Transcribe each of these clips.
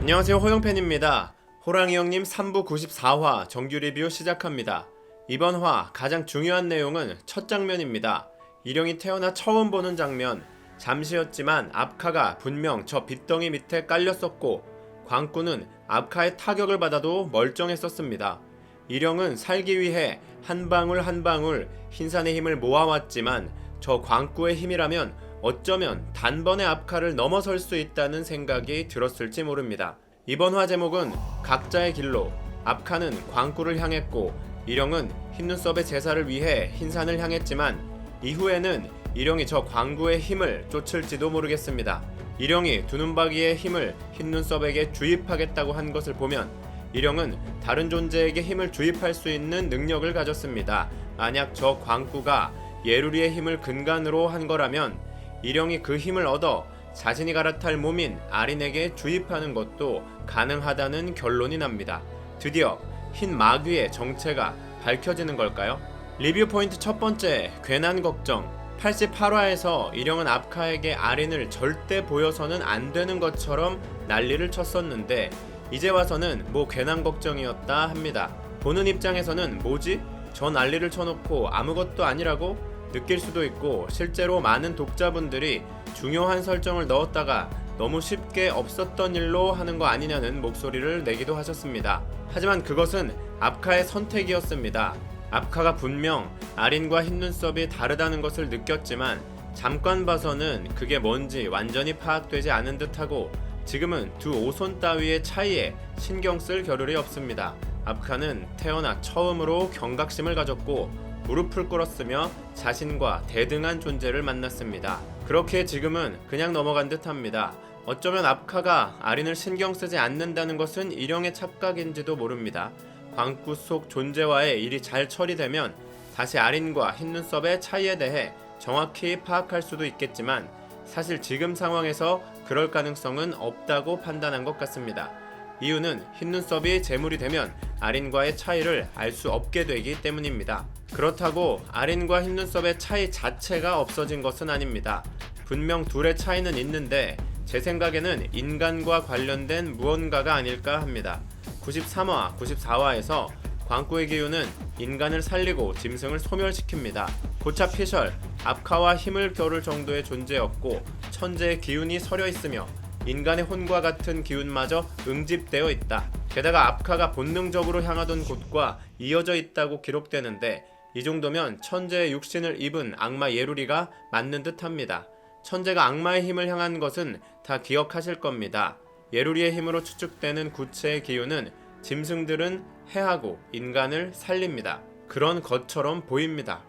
안녕하세요 호영팬입니다. 호랑이 형님 3부 94화 정규 리뷰 시작합니다. 이번 화 가장 중요한 내용은 첫 장면입니다. 일영이 태어나 처음 보는 장면. 잠시였지만 압카가 분명 저 빗덩이 밑에 깔렸었고 광구는 압카의 타격을 받아도 멀쩡했었습니다. 일영은 살기 위해 한 방울 한 방울 흰산의 힘을 모아왔지만 저 광구의 힘이라면 어쩌면 단번에 압카를 넘어설 수 있다는 생각이 들었을지 모릅니다. 이번 화 제목은 각자의 길로 압카는 광구를 향했고 일영은 흰눈썹의 제사를 위해 흰산을 향했지만 이후에는 일영이 저 광구의 힘을 쫓을지도 모르겠습니다. 일영이 두눈박이의 힘을 흰눈썹에게 주입하겠다고 한 것을 보면 일영은 다른 존재에게 힘을 주입할 수 있는 능력을 가졌습니다. 만약 저 광구가 예루리의 힘을 근간으로 한 거라면 일영이 그 힘을 얻어 자신이 갈아탈 몸인 아린에게 주입하는 것도 가능하다는 결론이 납니다. 드디어 흰 마귀의 정체가 밝혀지는 걸까요? 리뷰 포인트 첫 번째, 괜한 걱정. 88화에서 일영은 압카에게 아린을 절대 보여서는 안 되는 것처럼 난리를 쳤었는데 이제 와서는 뭐 괜한 걱정이었다 합니다. 보는 입장에서는 뭐지? 저 난리를 쳐놓고 아무것도 아니라고 느낄 수도 있고 실제로 많은 독자분들이 중요한 설정을 넣었다가 너무 쉽게 없었던 일로 하는 거 아니냐는 목소리를 내기도 하셨습니다. 하지만 그것은 압카의 선택이었습니다. 압카가 분명 아린과 흰눈썹이 다르다는 것을 느꼈지만 잠깐 봐서는 그게 뭔지 완전히 파악되지 않은 듯하고 지금은 두 오손 따위의 차이에 신경 쓸 겨를이 없습니다. 압카는 태어나 처음으로 경각심을 가졌고 무릎을 꿇었으며 자신과 대등한 존재를 만났습니다. 그렇게 지금은 그냥 넘어간 듯합니다. 어쩌면 압카가 아린을 신경 쓰지 않는다는 것은 일영의 착각인지도 모릅니다. 광구 속 존재와의 일이 잘 처리되면 다시 아린과 흰눈썹의 차이에 대해 정확히 파악할 수도 있겠지만 사실 지금 상황에서 그럴 가능성은 없다고 판단한 것 같습니다. 이유는 흰눈썹이 재물이 되면 아린과의 차이를 알 수 없게 되기 때문입니다. 그렇다고 아린과 흰눈썹의 차이 자체가 없어진 것은 아닙니다. 분명 둘의 차이는 있는데 제 생각에는 인간과 관련된 무언가가 아닐까 합니다. 93화, 94화에서 광구의 기운은 인간을 살리고 짐승을 소멸시킵니다. 고차 피셜, 압카와 힘을 겨룰 정도의 존재였고 천재의 기운이 서려 있으며 인간의 혼과 같은 기운마저 응집되어 있다. 게다가 압카가 본능적으로 향하던 곳과 이어져 있다고 기록되는데 이 정도면 천재의 육신을 입은 악마 예루리가 맞는 듯합니다. 천재가 악마의 힘을 향한 것은 다 기억하실 겁니다. 예루리의 힘으로 추측되는 구체의 기운은 짐승들은 해하고 인간을 살립니다. 그런 것처럼 보입니다.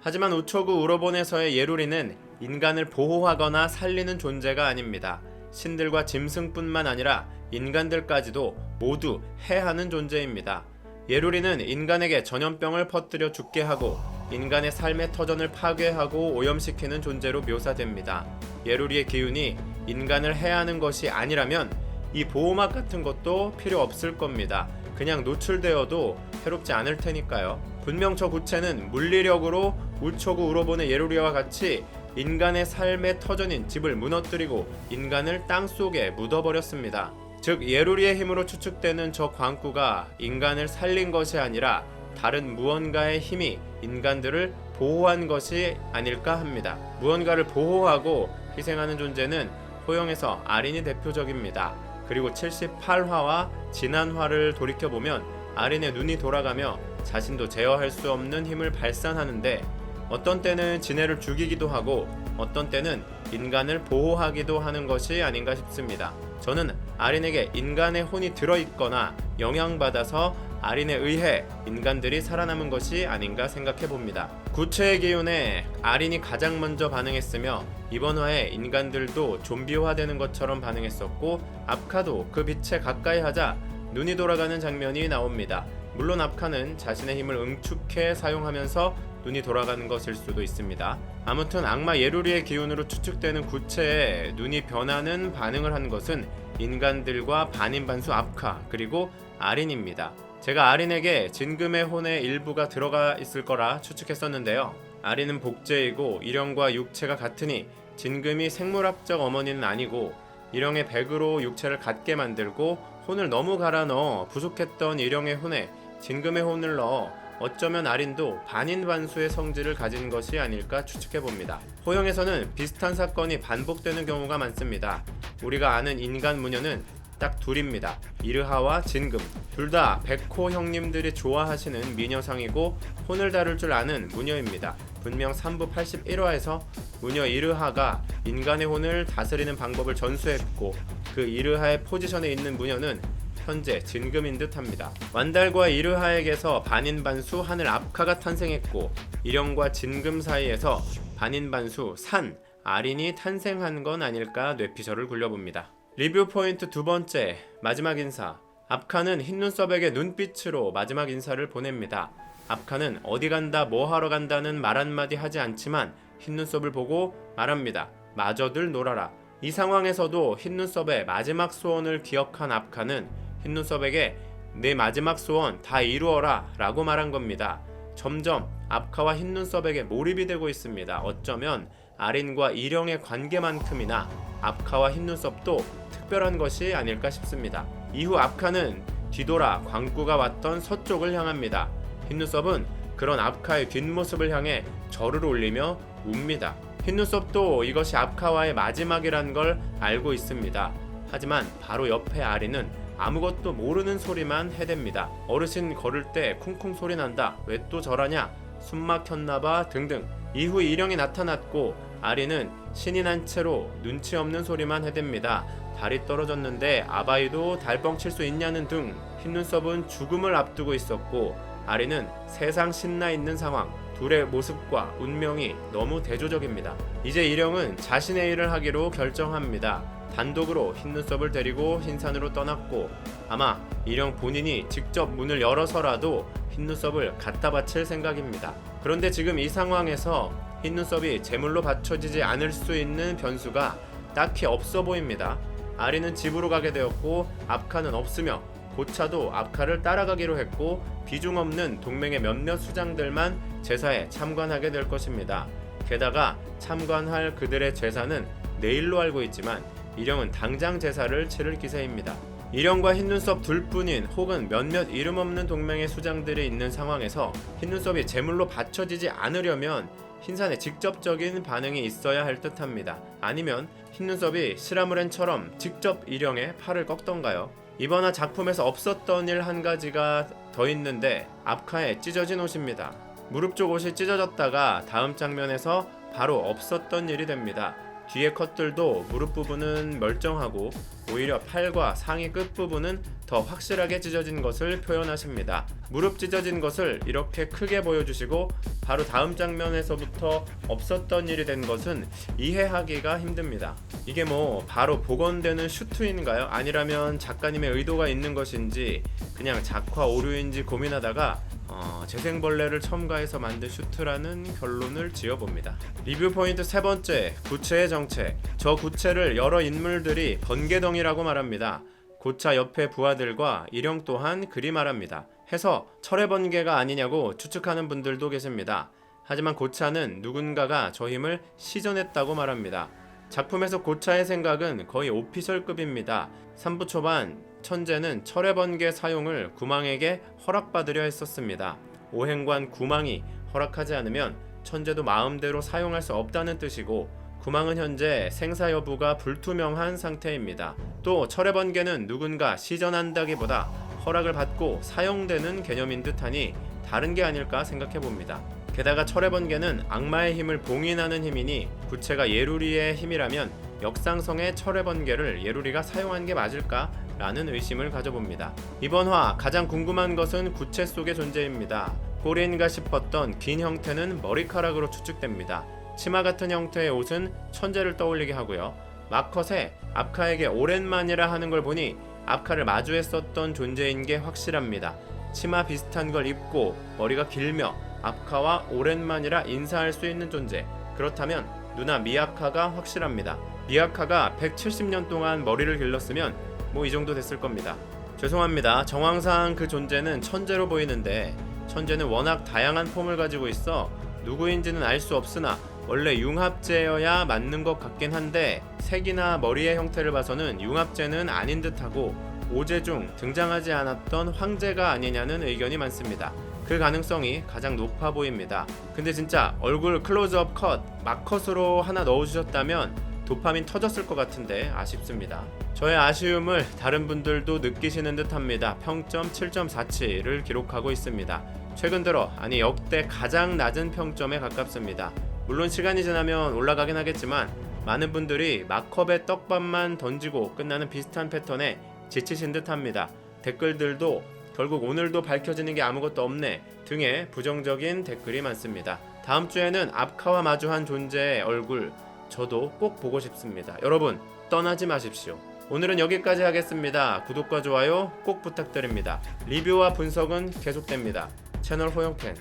하지만 우초구 우로본에서의 예루리는 인간을 보호하거나 살리는 존재가 아닙니다. 신들과 짐승뿐만 아니라 인간들까지도 모두 해하는 존재입니다. 예루리는 인간에게 전염병을 퍼뜨려 죽게 하고 인간의 삶의 터전을 파괴하고 오염시키는 존재로 묘사됩니다. 예루리의 기운이 인간을 해하는 것이 아니라면 이 보호막 같은 것도 필요 없을 겁니다. 그냥 노출되어도 해롭지 않을 테니까요. 분명 저 구체는 물리력으로 우초구 우로본의 예루리와 같이 인간의 삶의 터전인 집을 무너뜨리고 인간을 땅 속에 묻어버렸습니다. 즉 예루리의 힘으로 추측되는 저 광구가 인간을 살린 것이 아니라 다른 무언가의 힘이 인간들을 보호한 것이 아닐까 합니다. 무언가를 보호하고 희생하는 존재는 호영에서 아린이 대표적입니다. 그리고 78화와 지난화를 돌이켜보면 아린의 눈이 돌아가며 자신도 제어할 수 없는 힘을 발산하는데 어떤 때는 지네를 죽이기도 하고 어떤 때는 인간을 보호하기도 하는 것이 아닌가 싶습니다. 저는 아린에게 인간의 혼이 들어있거나 영향받아서 아린에 의해 인간들이 살아남은 것이 아닌가 생각해 봅니다. 구체의 기운에 아린이 가장 먼저 반응했으며 이번 화에 인간들도 좀비화되는 것처럼 반응했었고 압카도 그 빛에 가까이 하자 눈이 돌아가는 장면이 나옵니다. 물론 압카는 자신의 힘을 응축해 사용하면서 눈이 돌아가는 것일 수도 있습니다. 아무튼 악마 예루리의 기운으로 추측되는 구체에 눈이 변하는 반응을 한 것은 인간들과 반인반수 압카 그리고 아린입니다. 제가 아린에게 진금의 혼의 일부가 들어가 있을 거라 추측했었는데요. 아린은 복제이고 일형과 육체가 같으니 진금이 생물학적 어머니는 아니고 일영의 백으로 육체를 갖게 만들고 혼을 너무 갈아 넣어 부족했던 일영의 혼에 진금의 혼을 넣어 어쩌면 아린도 반인반수의 성질을 가진 것이 아닐까 추측해 봅니다. 호영에서는 비슷한 사건이 반복되는 경우가 많습니다. 우리가 아는 인간 무녀는 딱 둘입니다. 이르하와 진금. 둘 다 백호 형님들이 좋아하시는 미녀상이고 혼을 다룰 줄 아는 무녀입니다. 분명 3부 81화에서 무녀 이르하가 인간의 혼을 다스리는 방법을 전수했고 그 이르하의 포지션에 있는 무녀는 현재 진금인 듯합니다. 완달과 이르하에게서 반인반수 하늘 압카가 탄생했고 일영과 진금 사이에서 반인반수 산 아린이 탄생한 건 아닐까 뇌피셜을 굴려봅니다. 리뷰 포인트 두 번째 마지막 인사 압카는 흰눈썹에게 눈빛으로 마지막 인사를 보냅니다. 압카는 어디 간다 뭐 하러 간다는 말 한마디 하지 않지만 흰눈썹을 보고 말합니다. 마저들 놀아라. 이 상황에서도 흰눈썹의 마지막 소원을 기억한 압카는 흰눈썹에게 내 마지막 소원 다 이루어라 라고 말한 겁니다. 점점 압카와 흰눈썹에게 몰입이 되고 있습니다. 어쩌면 아린과 일영의 관계만큼이나 압카와 흰눈썹도 특별한 것이 아닐까 싶습니다. 이후 압카는 뒤돌아 광구가 왔던 서쪽을 향합니다. 흰눈썹은 그런 압카의 뒷모습을 향해 절을 올리며 웁니다. 흰눈썹도 이것이 압카와의 마지막이란 걸 알고 있습니다. 하지만 바로 옆에 아리는 아무것도 모르는 소리만 해댑니다. 어르신 걸을 때 쿵쿵 소리 난다. 왜 또 저러냐? 숨 막혔나봐 등등. 이후 일영이 나타났고 아리는 신이 난 채로 눈치 없는 소리만 해댑니다. 달이 떨어졌는데 아바이도 달뻥 칠 수 있냐는 등 흰눈썹은 죽음을 앞두고 있었고 아리는 세상 신나 있는 상황 둘의 모습과 운명이 너무 대조적입니다. 이제 일영은 자신의 일을 하기로 결정합니다. 단독으로 흰눈썹을 데리고 흰산으로 떠났고 아마 일영 본인이 직접 문을 열어서라도 흰눈썹을 갖다 바칠 생각입니다. 그런데 지금 이 상황에서 흰눈썹이 제물로 받쳐지지 않을 수 있는 변수가 딱히 없어 보입니다. 아리는 집으로 가게 되었고 압카는 없으며 고차도 압카를 따라가기로 했고 비중 없는 동맹의 몇몇 수장들만 제사에 참관하게 될 것입니다. 게다가 참관할 그들의 제사는 내일로 알고 있지만 일영은 당장 제사를 치를 기세입니다. 일영과 흰눈썹 둘뿐인 혹은 몇몇 이름 없는 동맹의 수장들이 있는 상황에서 흰눈썹이 제물로 받쳐지지 않으려면 흰산에 직접적인 반응이 있어야 할 듯합니다. 아니면 흰눈썹이 시라무렌처럼 직접 일영의 팔을 꺾던가요? 이번화 작품에서 없었던 일 한 가지가 더 있는데 앞카에 찢어진 옷입니다. 무릎 쪽 옷이 찢어졌다가 다음 장면에서 바로 없었던 일이 됩니다. 뒤에 컷들도 무릎 부분은 멀쩡하고 오히려 팔과 상의 끝 부분은 더 확실하게 찢어진 것을 표현하십니다. 무릎 찢어진 것을 이렇게 크게 보여주시고 바로 다음 장면에서부터 없었던 일이 된 것은 이해하기가 힘듭니다. 이게 뭐 바로 복원되는 슈트인가요? 아니라면 작가님의 의도가 있는 것인지 그냥 작화 오류인지 고민하다가 어, 재생벌레를 첨가해서 만든 슈트라는 결론을 지어봅니다. 리뷰 포인트 세 번째, 구체의 정체. 저 구체를 여러 인물들이 번개덩이라고 말합니다. 고차 옆에 부하들과 일영 또한 그리 말합니다. 해서 철의 번개가 아니냐고 추측하는 분들도 계십니다. 하지만 고차는 누군가가 저 힘을 시전했다고 말합니다. 작품에서 고차의 생각은 거의 오피셜급입니다. 3부 초반 천재는 철의 번개 사용을 구망에게 허락받으려 했었습니다. 오행관 구망이 허락하지 않으면 천재도 마음대로 사용할 수 없다는 뜻이고 구망은 현재 생사 여부가 불투명한 상태입니다. 또 철의 번개는 누군가 시전한다기보다 허락을 받고 사용되는 개념인 듯하니 다른 게 아닐까 생각해 봅니다. 게다가 철의 번개는 악마의 힘을 봉인하는 힘이니 구체가 예루리의 힘이라면 역상성의 철의 번개를 예루리가 사용한 게 맞을까? 라는 의심을 가져봅니다. 이번 화 가장 궁금한 것은 구체 속의 존재입니다. 꼬리인가 싶었던 긴 형태는 머리카락으로 추측됩니다. 치마 같은 형태의 옷은 천재를 떠올리게 하고요. 마컷에 압카에게 오랜만이라 하는 걸 보니 압카를 마주했었던 존재인 게 확실합니다. 치마 비슷한 걸 입고 머리가 길며 압카와 오랜만이라 인사할 수 있는 존재. 그렇다면 누나 미야카가 확실합니다. 미야카가 170년 동안 머리를 길렀으면 뭐 이 정도 됐을 겁니다. 죄송합니다. 정황상 그 존재는 천재로 보이는데 천재는 워낙 다양한 폼을 가지고 있어 누구인지는 알 수 없으나 원래 융합제여야 맞는 것 같긴 한데 색이나 머리의 형태를 봐서는 융합제는 아닌 듯하고 오제 중 등장하지 않았던 황제가 아니냐는 의견이 많습니다. 그 가능성이 가장 높아 보입니다. 근데 진짜 얼굴 클로즈업 컷, 막컷으로 하나 넣어주셨다면 도파민 터졌을 것 같은데 아쉽습니다. 저의 아쉬움을 다른 분들도 느끼시는 듯 합니다. 평점 7.47을 기록하고 있습니다. 최근 들어 아니 역대 가장 낮은 평점에 가깝습니다. 물론 시간이 지나면 올라가긴 하겠지만 많은 분들이 마컵의 떡밥만 던지고 끝나는 비슷한 패턴에 지치신 듯 합니다. 댓글들도 결국 오늘도 밝혀지는 게 아무것도 없네 등의 부정적인 댓글이 많습니다. 다음 주에는 앞카와 마주한 존재의 얼굴 저도 꼭 보고 싶습니다. 여러분 떠나지 마십시오. 오늘은 여기까지 하겠습니다. 구독과 좋아요 꼭 부탁드립니다. 리뷰와 분석은 계속됩니다. 채널 호영팬